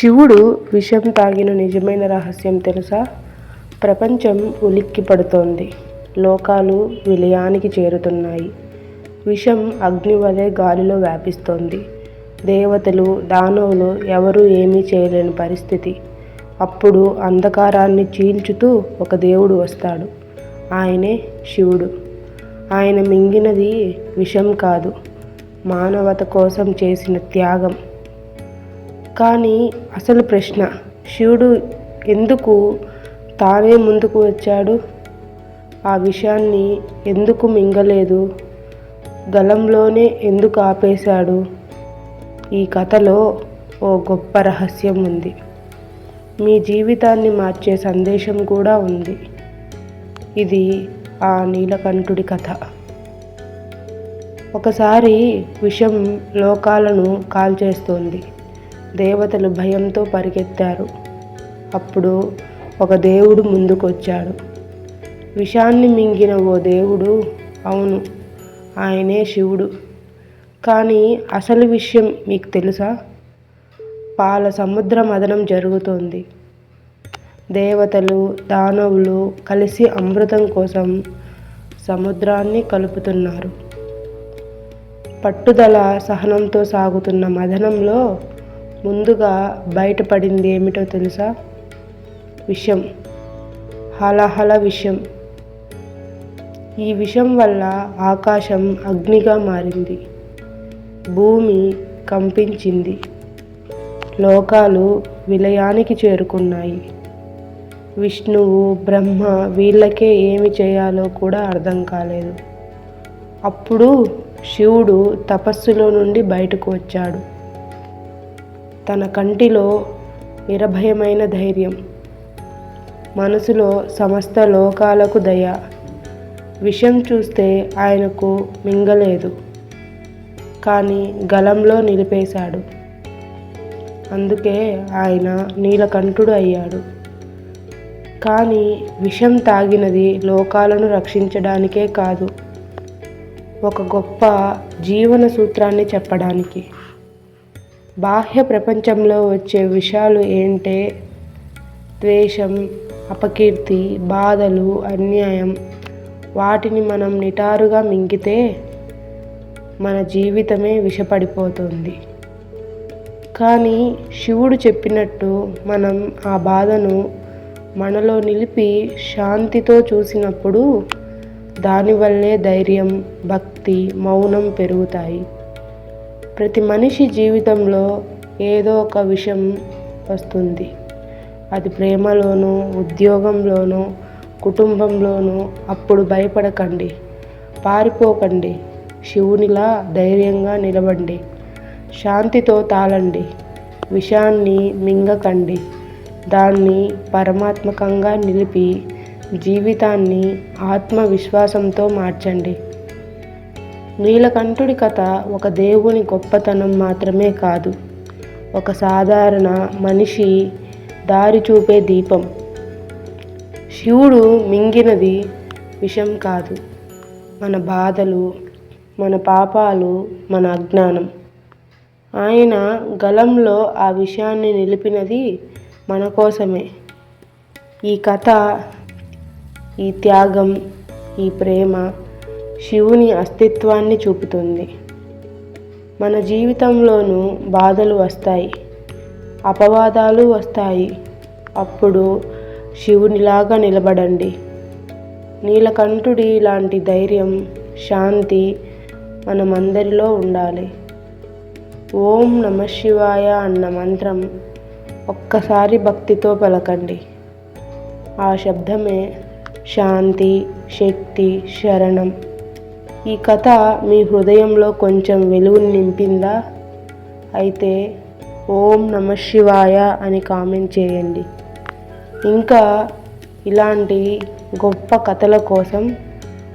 శివుడు విషం తాగిన నిజమైన రహస్యం తెలుసా? ప్రపంచం ఉలిక్కి పడుతోంది లోకాలు విలయానికి చేరుతున్నాయి. విషం అగ్ని వలె గాలిలో వ్యాపిస్తోంది. దేవతలు దానవులు ఎవరూ ఏమీ చేయలేని పరిస్థితి. అప్పుడు అంధకారాన్ని చీల్చుతూ ఒక దేవుడు వస్తాడు. ఆయనే శివుడు. ఆయన మింగినది విషం కాదు. మానవత కోసం చేసిన త్యాగం. కానీ అసలు ప్రశ్న. శివుడు ఎందుకు తానే ముందుకు వచ్చాడు? ఆ విషయాన్ని ఎందుకు మింగలేదు? గలంలోనే ఎందుకు ఆపేశాడు? ఈ కథలో ఓ గొప్ప రహస్యం ఉంది. మీ జీవితాన్ని మార్చే సందేశం కూడా ఉంది. ఇది ఆ నీలకంఠుడి కథ. ఒకసారి విషం లోకాలను కాల్చేస్తోంది. దేవతలు భయంతో పరిగెత్తారు. అప్పుడు ఒక దేవుడు ముందుకొచ్చాడు. విషాన్ని మింగిన ఓ దేవుడు అవును ఆయనే శివుడు. కానీ అసలు విషయం మీకు తెలుసా? పాల సముద్ర మదనం జరుగుతోంది. దేవతలు దానవులు కలిసి అమృతం కోసం సముద్రాన్ని కలుపుతున్నారు. పట్టుదల సహనంతో సాగుతున్న మదనంలో ముందుగా బయటపడింది ఏమిటో తెలుసా? విషం. హలహల విషం. ఈ విషం వల్ల ఆకాశం అగ్నిగా మారింది. భూమి కంపించింది. లోకాలు విలయానికి చేరుకున్నాయి. విష్ణువు బ్రహ్మ వీళ్ళకే ఏమి చేయాలో కూడా అర్థం కాలేదు. అప్పుడు శివుడు తపస్సులో నుండి బయటకు వచ్చాడు. తన కంటిలో నిరభయమైన ధైర్యం మనసులో సమస్త లోకాలకు దయ. విషం చూస్తే ఆయనకు మింగలేదు. కానీ గలంలో నిలిపేశాడు. అందుకే ఆయన నీలకంఠుడు అయ్యాడు. కానీ విషం తాగినది లోకాలను రక్షించడానికే కాదు ఒక గొప్ప జీవన సూత్రాన్ని చెప్పడానికి. బాహ్య ప్రపంచంలో వచ్చే విషయాలు ఏంటే? ద్వేషం అపకీర్తి బాధలు అన్యాయం. వాటిని మనం నిటారుగా మింగితే మన జీవితమే విషపడిపోతుంది. కానీ శివుడు చెప్పినట్టు మనం ఆ బాధను మనలో నిలిపి శాంతితో చూసినప్పుడు దానివల్లే ధైర్యం భక్తి మౌనం పెరుగుతాయి. ప్రతి మనిషి జీవితంలో ఏదో ఒక విషయం వస్తుంది. అది ప్రేమలోనూ ఉద్యోగంలోనూ కుటుంబంలోనూ అప్పుడు భయపడకండి. పారిపోకండి. శివునిలా ధైర్యంగా నిలబండి. శాంతితో తాళండి. విషాన్ని మింగకండి. దాన్ని పరమాత్మకంగా నిలిపి జీవితాన్ని ఆత్మవిశ్వాసంతో మార్చండి. నీలకంఠుడి కథ ఒక దేవుని గొప్పతనం మాత్రమే కాదు. ఒక సాధారణ మనిషి దారి చూపే దీపం. శివుడు మింగినది విషం కాదు. మన బాధలు మన పాపాలు మన అజ్ఞానం. ఆయన గలంలో ఆ విషయాన్ని నిలిపినది మన కోసమే. ఈ కథ ఈ త్యాగం ఈ ప్రేమ శివుని అస్తిత్వాన్ని చూపుతుంది. మన జీవితంలోనూ బాధలు వస్తాయి. అపవాదాలు వస్తాయి. అప్పుడు శివునిలాగా నిలబడండి. నీలకంఠుడి లాంటి ధైర్యం శాంతి మనమందరిలో ఉండాలి. ఓం నమ శివాయ అన్న మంత్రం ఒక్కసారి భక్తితో పలకండి. ఆ శబ్దమే శాంతి శక్తి శరణం. ఈ కథ మీ హృదయంలో కొంచెం వెలుగుని నింపిందా? అయితే ఓం నమ శివాయ అని కామెంట్ చేయండి. ఇంకా ఇలాంటి గొప్ప కథల కోసం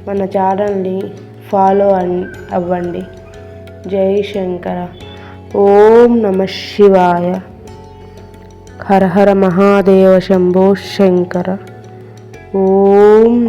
మన ఛానల్ని ఫాలో అవ్వండి. జై శంకర. ఓం నమ శివాయ. హర హర మహాదేవ శంభో శంకర. ఓం